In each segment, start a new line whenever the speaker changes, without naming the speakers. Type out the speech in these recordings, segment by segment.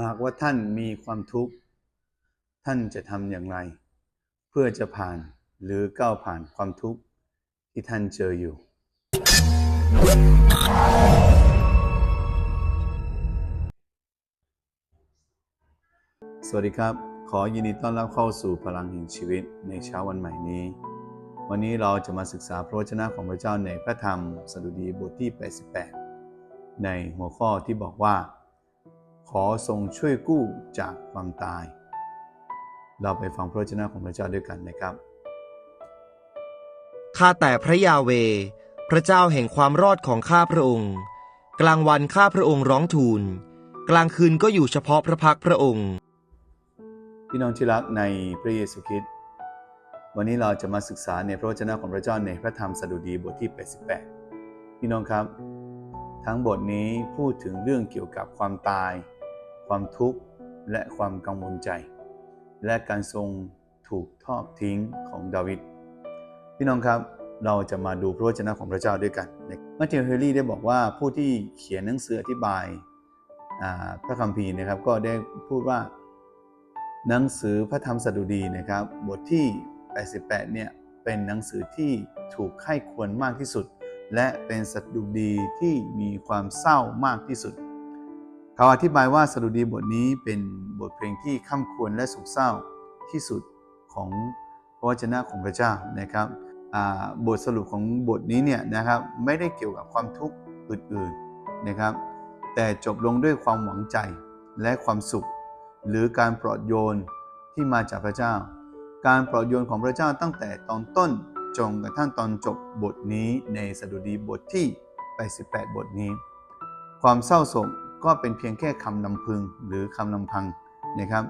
หากว่าท่านมีความทุกข์ ท่านจะทำอย่างไร เพื่อจะผ่านหรือก้าวผ่านความทุกข์ที่ท่านเจออยู่ สวัสดีครับ ขอยินดีต้อนรับเข้าสู่พลังแห่งชีวิตในเช้าวันใหม่นี้ วันนี้เราจะมาศึกษาพระวจนะของพระเจ้าในพระธรรมสดุดีบทที่ 88 ในหัวข้อที่บอกว่า ขอทรงช่วยกู้จากความตาย เราไปฟังพระวจนะของพระเจ้าด้วยกันนะครับ
ข้าแต่พระยาเวห์พระเจ้าแห่งความรอดของข้าพระองค์ กลางวันข้าพระองค์ร้องทูล กลางคืนก็อยู่เฉพาะพระพักตร์พระองค์
พี่น้องที่รักในพระเยซูคริสต์วันนี้เราจะมาศึกษาในพระวจนะของพระเจ้าในพระธรรมสดุดีบทที่ 88 พี่น้องครับ ทั้งบทนี้พูดถึงเรื่องเกี่ยวกับความตาย ความทุกข์และความกังวลใจ และการทรงถูกทอดทิ้งของดาวิดพี่น้องครับเราจะมาดูพระวจนะของพระเจ้าด้วยกันมัทธิวเฮนรี่ได้บอกว่าผู้ที่เขียนหนังสืออธิบายพระคัมภีร์นะครับก็ได้พูดว่าหนังสือพระธรรมสดุดีนะครับ บทที่ 88 เนี่ยเป็นหนังสือที่ถูกไข้ควรมากที่สุด และเป็นสดุดีที่มีความเศร้ามากที่สุด เขาอธิบายว่าสดุดีบทนี้เป็นบทเพลงที่ข้าควรและสุขเศร้าที่สุดของพระวจนะของพระเจ้านะครับบทสรุปของบทนี้เนี่ยนะครับไม่ได้เกี่ยวกับความทุกข์อื่นๆนะครับ แต่จบลงด้วยความหวังใจและความสุข หรือการปลอดโยนที่มาจากพระเจ้า การปลอดโยนของพระเจ้าตั้งแต่ตอนต้นจนกระทั่งตอนจบบทนี้ในสดุดีบทที่ 88 บทนี้ ความเศร้าโศก ก็เป็นเพียงแค่คำนำพึงหรือคำนำพังนะครับ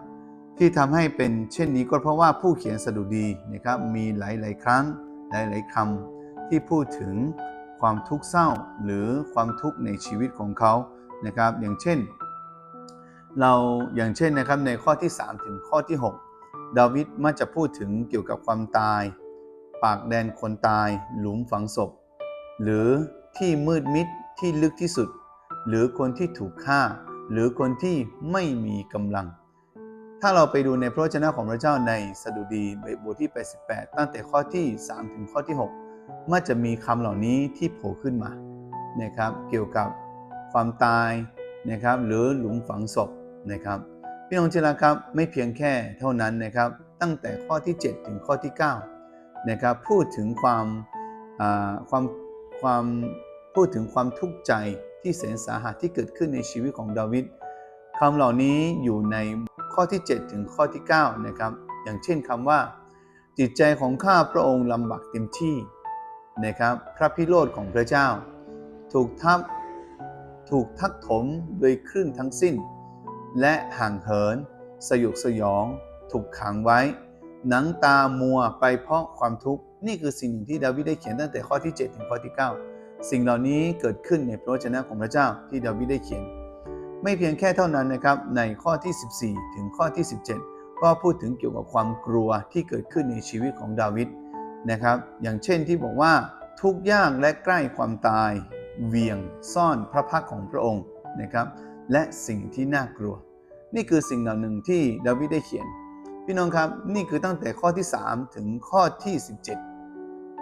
ที่ทำให้เป็นเช่นนี้ก็เพราะว่าผู้เขียนสดุดีนะครับมีหลาย ๆ ครั้งหลาย ๆคำที่พูดถึงความทุกข์เศร้าหรือความทุกข์ในชีวิตของเขานะครับอย่างเช่น เราอย่างเช่นนะครับในข้อที่ 3 ถึงข้อที่ 6 ดาวิดมักจะพูดถึงเกี่ยวกับความตาย ปากแดนคนตาย หลุมฝังศพ หรือที่มืดมิดที่ลึกที่สุด หรือคนที่ถูกฆ่า หรือคนที่ไม่มีกำลัง ถ้าเราไปดูในพระวจนะของพระเจ้าในสดุดีบทที่ 88 ตั้งแต่ข้อที่ 3 ถึงข้อที่ 6 มักจะมีคำเหล่านี้ที่โผล่ขึ้นมานะครับ เกี่ยวกับความตายนะครับ หรือหลุมฝังศพนะครับพี่น้องที่รักครับไม่เพียงแค่เท่านั้นนะครับ ตั้งแต่ข้อที่ 7 ถึงข้อที่ 9 นะครับ พูดถึงความความความพูดถึงความทุกข์ใจ ที่แสนสาหัสที่เกิดขึ้นในชีวิตของดาวิดคำเหล่านี้อยู่ในข้อที่ 7 ถึงข้อที่ 9 นะครับ อย่างเช่นคำว่า จิตใจของข้าพระองค์ลำบากเต็มที่นะครับพระพิโรธของพระเจ้า ถูกทับถูกทักถมโดยคลื่นทั้งสิ้น และห่างเหิน สยบสยอง ถูกขังไว้ หนังตามัวไปเพราะความทุกข์ นี่คือสิ่งหนึ่งที่ดาวิดได้เขียนตั้งแต่ข้อที่ 7 ถึงข้อที่ 9 สิ่งเหล่านี้เกิดขึ้นในพระวจนะของพระเจ้าที่ดาวิดได้เขียน ไม่เพียงแค่เท่านั้นนะครับ ในข้อที่ 14 ถึงข้อที่ 17 ก็พูดถึงเกี่ยวกับความกลัวที่เกิดขึ้นในชีวิตของดาวิดนะครับ อย่างเช่นที่บอกว่าทุกยากและใกล้ความตาย เวียงซ่อนพระพักของพระองค์นะครับ และสิ่งที่น่ากลัว นี่คือสิ่งเหล่าหนึ่งที่ดาวิดได้เขียน พี่น้องครับนี่คือตั้งแต่ข้อที่ 3 ถึงข้อที่ 17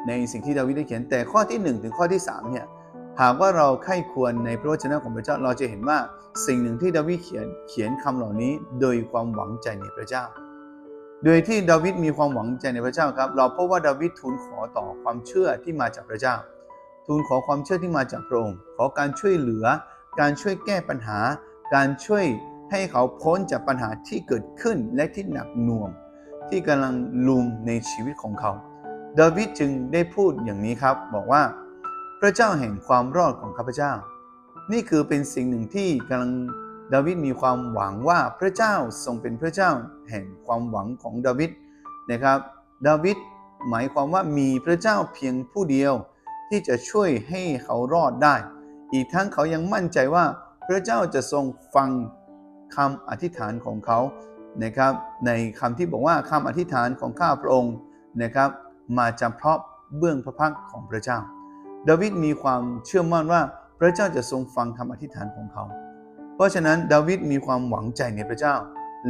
ในสิ่งที่ดาวิดได้เขียนแต่ข้อที่ 1 ถึงข้อที่3เนี่ยหากว่าเราใคร่ควรในพระวจนะของพระเจ้าเราจะเห็นว่าสิ่งหนึ่งที่ดาวิดเขียนเขียนคำเหล่านี้โดยความหวังใจในพระเจ้า โดยที่ดาวิดมีความหวังใจในพระเจ้าครับ เราพบว่าดาวิดทูลขอต่อความเชื่อที่มาจากพระเจ้า ทูลขอความเชื่อที่มาจากพระองค์ ขอการช่วยเหลือ การช่วยแก้ปัญหา การช่วยให้เขาพ้นจากปัญหาที่เกิดขึ้นและที่หนักหน่วง ที่กำลังลุมในชีวิตของเขา ดาวิดจึงได้พูดอย่างนี้ครับ บอกว่าพระเจ้าแห่งความรอดของข้าพเจ้า นี่คือเป็นสิ่งหนึ่งที่กำลังดาวิดมีความหวังว่าพระเจ้าทรงเป็นพระเจ้าแห่งความหวังของดาวิดนะครับ ดาวิดหมายความว่ามีพระเจ้าเพียงผู้เดียวที่จะช่วยให้เขารอดได้ อีกทั้งเขายังมั่นใจว่าพระเจ้าจะทรงฟังคำอธิษฐานของเขานะครับ ในคำที่บอกว่าคำอธิษฐานของข้าพระองค์นะครับ มาจากเพราะเบื้องพระพักของพระเจ้า ดาวิดมีความเชื่อมั่นว่าพระเจ้าจะทรงฟังคำอธิษฐานของเขา เพราะฉะนั้นดาวิดมีความหวังใจในพระเจ้า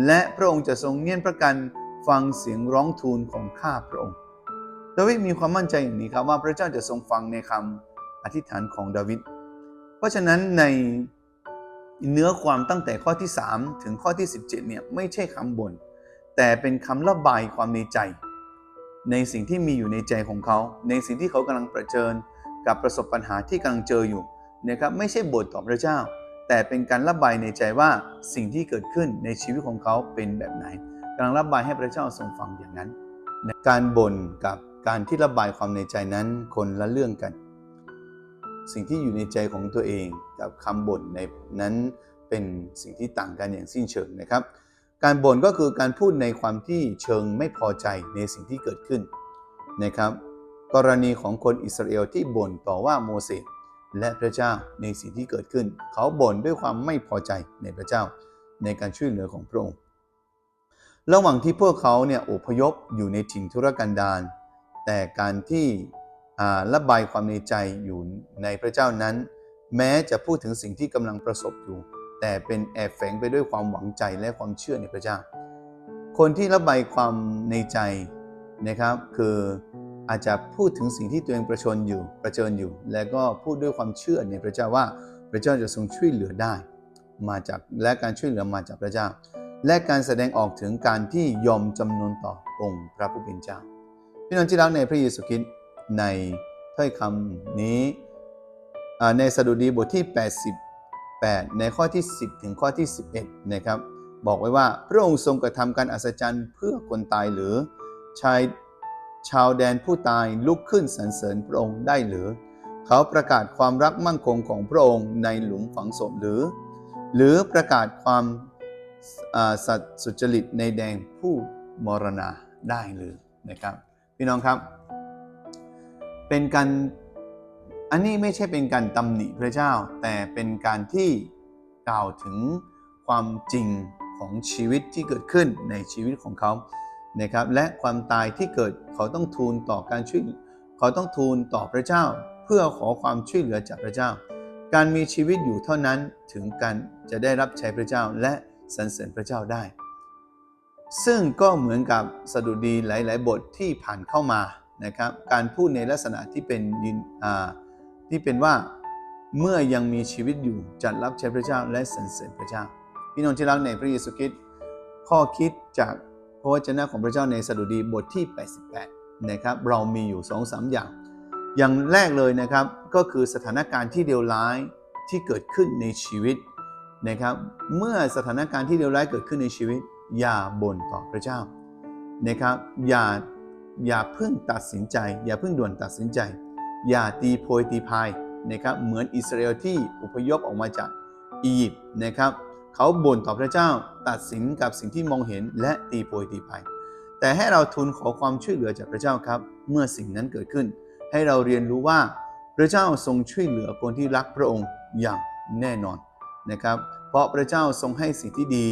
และพระองค์จะทรงเงียนประกันฟังเสียงร้องทูลของข้าพระองค์ ดาวิดมีความมั่นใจอย่างนี้ครับว่าพระเจ้าจะทรงฟังในคำอธิษฐานของดาวิด เพราะฉะนั้นในเนื้อความตั้งแต่ข้อที่ 3 ถึงข้อที่ 17เนี่ยไม่ใช่คำบ่นแต่เป็นคำระบายความในใจ ในสิ่งที่มีอยู่ในใจของเขา ในสิ่งที่เขากำลังประเชิญกับประสบปัญหาที่กำลังเจออยู่นะครับไม่ใช่บ่นต่อพระเจ้า แต่เป็นการระบายในใจว่าสิ่งที่เกิดขึ้นในชีวิตของเขาเป็นแบบไหนกำลังระบายให้พระเจ้าทรงฟังอย่างนั้น การบ่นกับการที่ระบายความในใจนั้นคนละเรื่องกัน สิ่งที่อยู่ในใจของตัวเองกับคำบ่นในนั้นเป็นสิ่งที่ต่างกันอย่างสิ้นเชิงนะครับ การบ่นก็คือการพูดในความที่เชิงไม่พอใจในสิ่งที่เกิดขึ้นนะครับ กรณีของคนอิสราเอลที่บ่นต่อว่าโมเสสและพระเจ้าในสิ่งที่เกิดขึ้น เขาบ่นด้วยความไม่พอใจในพระเจ้าในการช่วยเหลือของพระองค์ ระหว่างที่พวกเขาเนี่ยอพยพอยู่ในถิ่นทุรกันดารแต่การที่ระบายความในใจอยู่ในพระเจ้านั้น แม้จะพูดถึงสิ่งที่กำลังประสบอยู่ แต่เป็นแอบแฝงไปด้วยความหวังใจและความเชื่อในพระเจ้า คนที่ระบายความในใจนะครับ คืออาจจะพูดถึงสิ่งที่ตัวเองประชนอยู่ประเจิญอยู่ และก็พูดด้วยความเชื่อในพระเจ้าว่าพระเจ้าจะทรงช่วยเหลือได้ มาจากและการช่วยเหลือมาจากพระเจ้า และการแสดงออกถึงการที่ยอมจำนนต่อองค์พระผู้เป็นเจ้าพี่น้องที่รักในพระเยซูคริสต์ในถ้อยคำนี้ในสดุดีบทที่ 8 ในข้อที่ 10 ถึงข้อที่ 11 นะครับ บอกไว้ว่าพระองค์ทรงกระทำการอัศจรรย์เพื่อคนตายหรือ ชายชาวแดนผู้ตายลุกขึ้นสรรเสริญพระองค์ได้หรือ เขาประกาศความรักมั่นคงของพระองค์ในหลุมฝังศพหรือ หรือประกาศความสัตสุจริตในแดงผู้มรณาได้หรือนะครับ พี่น้องครับ เป็นการ อันนี้ไม่ใช่เป็นการตำหนิพระเจ้า แต่เป็นการที่กล่าวถึงความจริงของชีวิตที่เกิดขึ้นในชีวิตของเขานะครับและความตายที่เกิดเขาต้องทูลต่อการช่วยเขาต้องทูลต่อพระเจ้า เพื่อขอความช่วยเหลือจากพระเจ้า การมีชีวิตอยู่เท่านั้นถึงการจะได้รับใช้พระเจ้าและสรรเสริญพระเจ้าได้ ซึ่งก็เหมือนกับสดุดีหลาย ๆ บทที่ผ่านเข้ามานะครับการพูดในลักษณะที่เป็นยิน ที่เป็นว่าเมื่อยังมีชีวิตอยู่จัดรับใช้พระเจ้าและสรรเสริญพระเจ้า พี่น้องที่รักในพระเยซูคริสต์ข้อคิดจากพระวจนะของพระเจ้าในสดุดีบทที่ 88 นะครับ เรามีอยู่2อสอย่าง อย่างแรกเลยนะครับก็คือสถานการณ์ที่เลวร้ายที่เกิดขึ้นในชีวิตนะครับ เมื่อสถานการณ์ที่เลวร้ายเกิดขึ้นในชีวิต อย่าบ่นต่อพระเจ้านะครับ อย่าอย่าเพิ่งตัดสินใจ อย่าเพิ่งด่วนตัดสินใจ อย่าตีโพยตีพายนะครับเหมือนอิสราเอลที่อพยพออกมาจากอียิปต์นะครับเขาบ่นต่อพระเจ้าตัดสินกับสิ่งที่มองเห็นและตีโพยตีพายแต่ให้เราทูลขอความช่วยเหลือจากพระเจ้าครับ เมื่อสิ่งนั้นเกิดขึ้น ให้เราเรียนรู้ว่าพระเจ้าทรงช่วยเหลือคนที่รักพระองค์อย่างแน่นอนนะครับ เพราะพระเจ้าทรงให้สิ่งที่ดี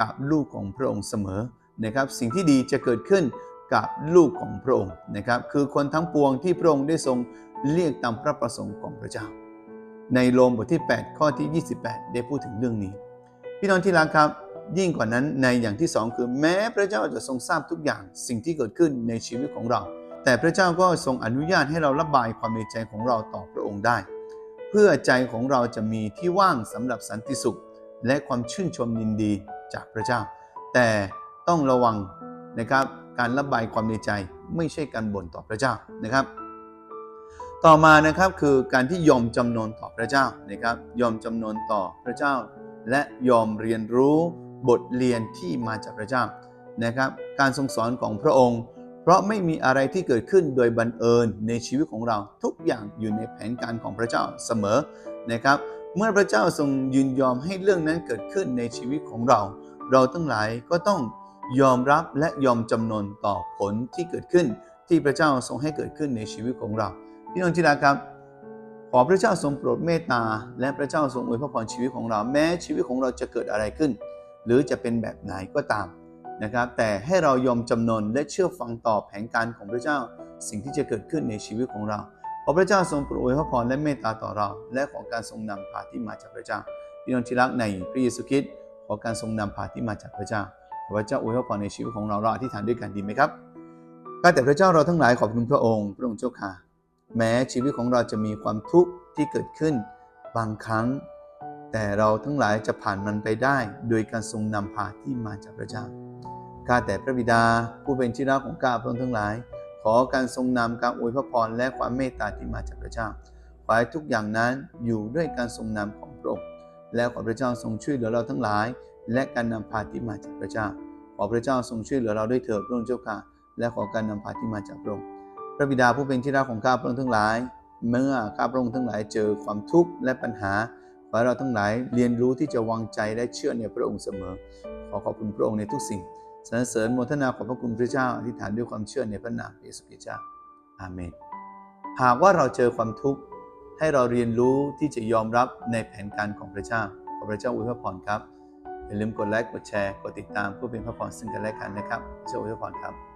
กับลูกของพระองค์เสมอนะครับ สิ่งที่ดีจะเกิดขึ้นกับลูกของพระองค์นะครับ คือคนทั้งปวงที่พระองค์ได้ทรง เรียกตามพระประสงค์ของพระเจ้า ในโรมบทที่ 8 ข้อที่ 28 ได้พูดถึงเรื่องนี้ พี่น้องที่รักครับ ยิ่งกว่านั้นในอย่างที่สองคือแม้พระเจ้าจะทรงทราบทุกอย่างสิ่งที่เกิดขึ้นในชีวิตของเรา แต่พระเจ้าก็ทรงอนุญาตให้เราระบายความในใจของเราต่อพระองค์ได้ เพื่อใจของเราจะมีที่ว่างสำหรับสันติสุข และความชื่นชมยินดีจากพระเจ้า แต่ต้องระวังนะครับการระบายความในใจไม่ใช่การบ่นต่อพระเจ้านะครับ ต่อมานะครับคือการที่ยอมจำนนต่อพระเจ้านะครับ ยอมจำนนต่อพระเจ้า และยอมเรียนรู้บทเรียนที่มาจากพระเจ้านะครับ การทรงสอนของพระองค์ เพราะไม่มีอะไรที่เกิดขึ้นโดยบังเอิญในชีวิตของเราทุกอย่างอยู่ในแผนการของพระเจ้าเสมอนะครับ เมื่อพระเจ้าทรงยืนยอมให้เรื่องนั้นเกิดขึ้นในชีวิตของเรา เราทั้งหลายก็ต้องยอมรับและยอมจำนนต่อผลที่เกิดขึ้น ที่พระเจ้าทรงให้เกิดขึ้นในชีวิตของเรา พี่น้องที่รักครับ ขอพระเจ้าทรงโปรดเมตตา และพระเจ้าทรงอวยพระพรชีวิตของเรา แม้ชีวิตของเราจะเกิดอะไรขึ้น หรือจะเป็นแบบไหนก็ตามนะครับ แต่ให้เรายอมจำนนและเชื่อฟังต่อแผนการของพระเจ้าสิ่งที่จะเกิดขึ้นในชีวิตของเราขอพระเจ้าทรงโปรดอวยพระพรและเมตตาต่อเรา และขอการทรงนำพาที่มาจากพระเจ้าพี่น้องที่รักในพระเยซูคริสต์ขอการทรงนำพาที่มาจากพระเจ้าขอพระเจ้าอวยพรในชีวิตของเราเราอธิษฐานด้วยกันดีไหมครับข้าแต่พระเจ้าเราทั้งหลายขอบคุณพระองค์พระองค์เจ้าค่ะ แม้ชีวิตของเราจะมีความทุกข์ที่เกิดขึ้นบางครั้ง แต่เราทั้งหลายจะผ่านมันไปได้ โดยการทรงนำพาที่มาจากพระเจ้าข้าแต่พระบิดาผู้เป็นที่รักของข้าพระองค์ทั้งหลาย ขอการทรงนำการอวยพระพรและความเมตตาที่มาจากพระเจ้าขอให้ทุกอย่างนั้นอยู่ด้วยการทรงนำของพระองค์และขอพระเจ้าทรงช่วยเหลือเราทั้งหลาย และการนำพาที่มาจากพระเจ้า ขอพระเจ้าทรงช่วยเหลือเราด้วยเถิดพระองค์เจ้าค่ะและขอการนำพาที่มาจากพระองค์ ระบิดาผู้เป็นที่รักของข้าพระองค์ทั้งหลาย เมื่อข้าพระองค์ทั้งหลายเจอความทุกข์และปัญหาขอให้เราทั้งหลายเรียนรู้ที่จะวางใจและเชื่อในพระองค์เสมอ ขอขอบคุณพระองค์ในทุกสิ่งสรรเสริญโมทนาขอบพระคุณพระเจ้าอธิษฐานด้วยความเชื่อในพระนามพระเยซูคริสต์เจ้าอาเมน หากว่าเราเจอความทุกข์ให้เราเรียนรู้ที่จะยอมรับในแผนการของพระเจ้า ขอพระเจ้าอวยพรครับอย่าลืมกดไลค์กดแชร์กดติดตามเพื่อเป็นพระพรซึ่งกันและกันนะครับพระเจ้าอวยพรครับ